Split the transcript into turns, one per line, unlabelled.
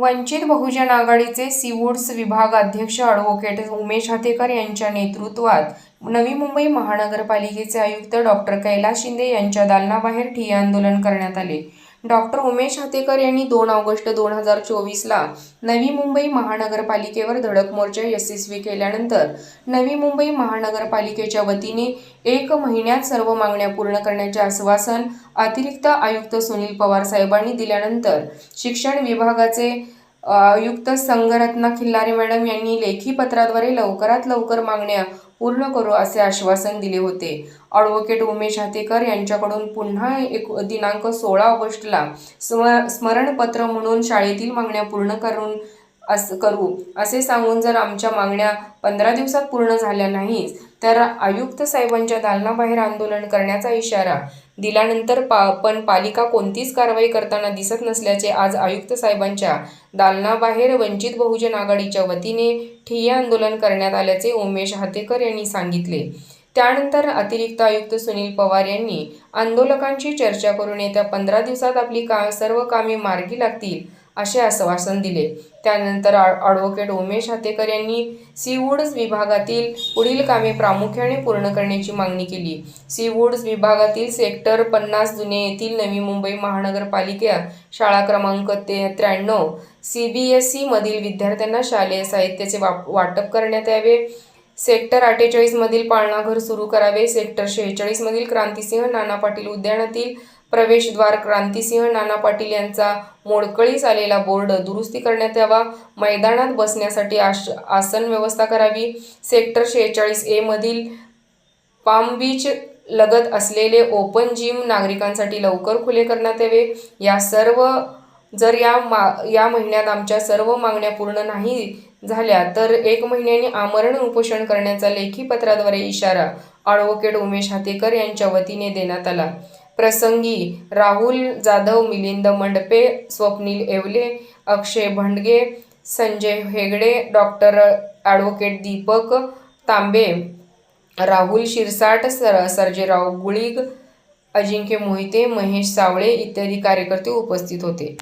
वंचित बहुजन आघाडीचे सीवूड्स विभाग अध्यक्ष ॲडव्होकेट उमेश हातेकर यांच्या नेतृत्वात नवी मुंबई महानगरपालिकेचे आयुक्त डॉक्टर कैलास शिंदे यांच्या दालनाबाहेर ठिय्या आंदोलन करण्यात आले. डॉक्टर उमेश हातेकर यांनी दोन ऑगस्ट दोन हजार चोवीसला नवी मुंबई महानगरपालिकेवर धडक मोर्चा यशस्वी केल्यानंतर नवी मुंबई महानगरपालिकेच्या वतीने एक महिन्यात सर्व मागण्या पूर्ण करण्याचे आश्वासन अतिरिक्त आयुक्त सुनील पवार साहेबांनी दिल्यानंतर शिक्षण विभागाचे आयुक्त संगरत्ना खिल्लारे मॅडम यांनी लेखी पत्राद्वारे लवकरात लवकर मागण्या पूर्ण करू असे आश्वासन दिले होते. ॲडव्होकेट उमेश हातेकर यांच्याकडून पुन्हा एक दिनांक सोळा ऑगस्टला स्म स्मरणपत्र म्हणून शाळेतील मागण्या पूर्ण करून अस करू. असे सांगून जर आमच्या मागण्या पंधरा दिवसात पूर्ण झाल्या नाहीत तर आयुक्त साहेबांच्या दालनाबाहेर आंदोलन करण्याचा इशारा दिल्यानंतर पा पण पालिका कोणतीच कारवाई करताना दिसत नसल्याचे आज आयुक्त साहेबांच्या दालनाबाहेर वंचित बहुजन आघाडीच्या वतीने ठिय्या आंदोलन करण्यात आल्याचे उमेश हातेकर यांनी सांगितले. त्यानंतर अतिरिक्त आयुक्त सुनील पवार यांनी आंदोलकांशी चर्चा करून येत्या पंधरा दिवसात आपली का सर्व कामे मार्गी लागतील असे आश्वासन दिले. त्यानंतर ॲडव्होकेट उमेश हातेकर यांनी सीवूड्स विभागातील पुढील कामे प्रामुख्याने पूर्ण करण्याची मागणी केली. सीवूड्स विभागातील सेक्टर पन्नास जुने येथील नवी मुंबई महानगरपालिका शाळा क्रमांक ते त्र्याण्णव सी बी एस ईमधील विद्यार्थ्यांना शालेय साहित्याचे वाप वाटप करण्यात यावे. सेक्टर अठ्ठेचाळीसमधील पाळणाघर सुरू करावे. सेक्टर शेहेचाळीसमधील क्रांतिसिंह नाना पाटील उद्यानातील प्रवेशद्वार क्रांतिसिंह नाना पाटील यांचा मोडकळीस आलेला बोर्ड दुरुस्ती करण्यात यावा. मैदानात बसण्यासाठी आश आसन व्यवस्था करावी. सेक्टर शेहेचाळीस ए मधील पाम बीच लगत असलेले ओपन जिम नागरिकांसाठी लवकर खुले करण्यात यावे. या सर्व जर या मा या महिन्यात आमच्या सर्व मागण्या पूर्ण नाही झाल्या तर एक महिन्याने आमरण उपोषण करण्याचा लेखी पत्राद्वारे इशारा ॲडव्होकेट उमेश हातेकर यांच्या वतीने देण्यात आला. प्रसंगी Rahul Jadhav Milind Mandape Swapnil Yeole Akshay Bhandage Sanjay Hegde doctor advocate Deepak Tambe Rahul Shirsat sir Sarjerao Gulig Ajinkya Mohite Mahesh Sawale इत्यादी कार्यकर्ते उपस्थित होते.